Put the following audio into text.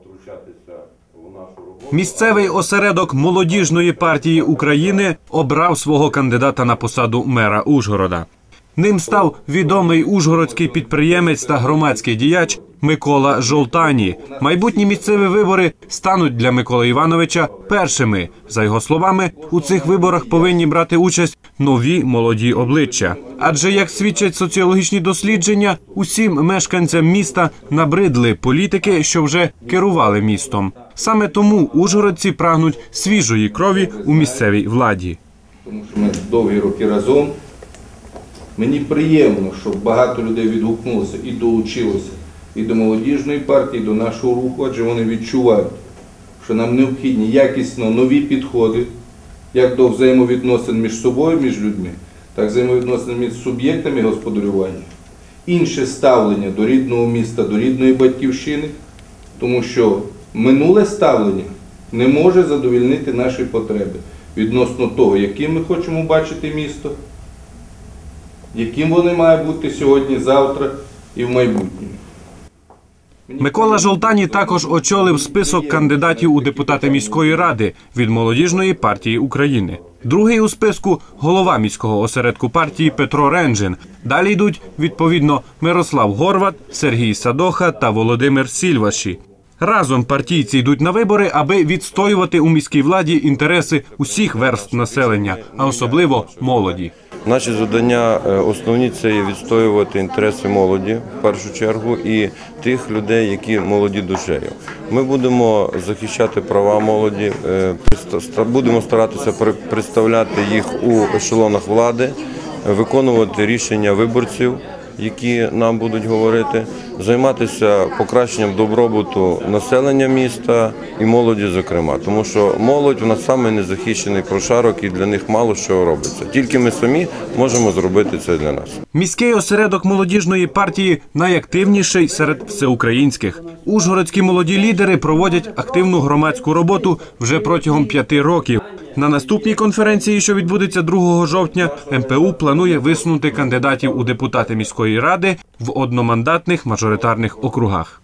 втручатися в нашу роботу. Місцевий осередок молодіжної партії України обрав свого кандидата на посаду мера Ужгорода. Ним став відомий ужгородський підприємець та громадський діяч Микола Жолтані. Майбутні місцеві вибори стануть для Миколи Івановича першими. За його словами, у цих виборах повинні брати участь нові молоді обличчя. Адже, як свідчать соціологічні дослідження, усім мешканцям міста набридли політики, що вже керували містом. Саме тому ужгородці прагнуть свіжої крові у місцевій владі. тому що ми довгі роки разом. Мені приємно, що багато людей відгукнулося і долучилося і до молодіжної партії, і до нашого руху, адже вони відчувають, що нам необхідні якісно нові підходи, як до взаємовідносин між собою, між людьми, так і взаємовідносин між суб'єктами господарювання, інше ставлення до рідного міста, до рідної батьківщини, тому що минуле ставлення не може задовільнити наші потреби відносно того, яким ми хочемо бачити місто, яким воно має бути сьогодні, завтра і в майбутньому. Микола Жолтані також очолив список кандидатів у депутати міської ради від молодіжної партії України. Другий у списку голова міського осередку партії Петро Ренджин. Далі йдуть відповідно Мирослав Горват, Сергій Садоха та Володимир Сільваші. Разом партійці йдуть на вибори, аби відстоювати у міській владі інтереси усіх верств населення, а особливо молоді. Наші завдання е, основні це є відстоювати інтереси молоді в першу чергу і тих людей, які молоді душею. Ми будемо захищати права молоді, е, будемо старатися представляти їх у ешелонах влади, виконувати рішення виборців, які нам будуть говорити, займатися покращенням добробуту населення міста і молоді, зокрема, тому що молодь у нас саме незахищений прошарок і для них мало що робиться. Тільки ми самі можемо зробити це для нас. Міський осередок молодіжної партії найактивніший серед всеукраїнських. Ужгородські молоді лідери проводять активну громадську роботу вже протягом п'яти років. На наступній конференції, що відбудеться 2 жовтня, МПУ планує висунути кандидатів у депутати міської ради в одномандатних мажоритарних округах.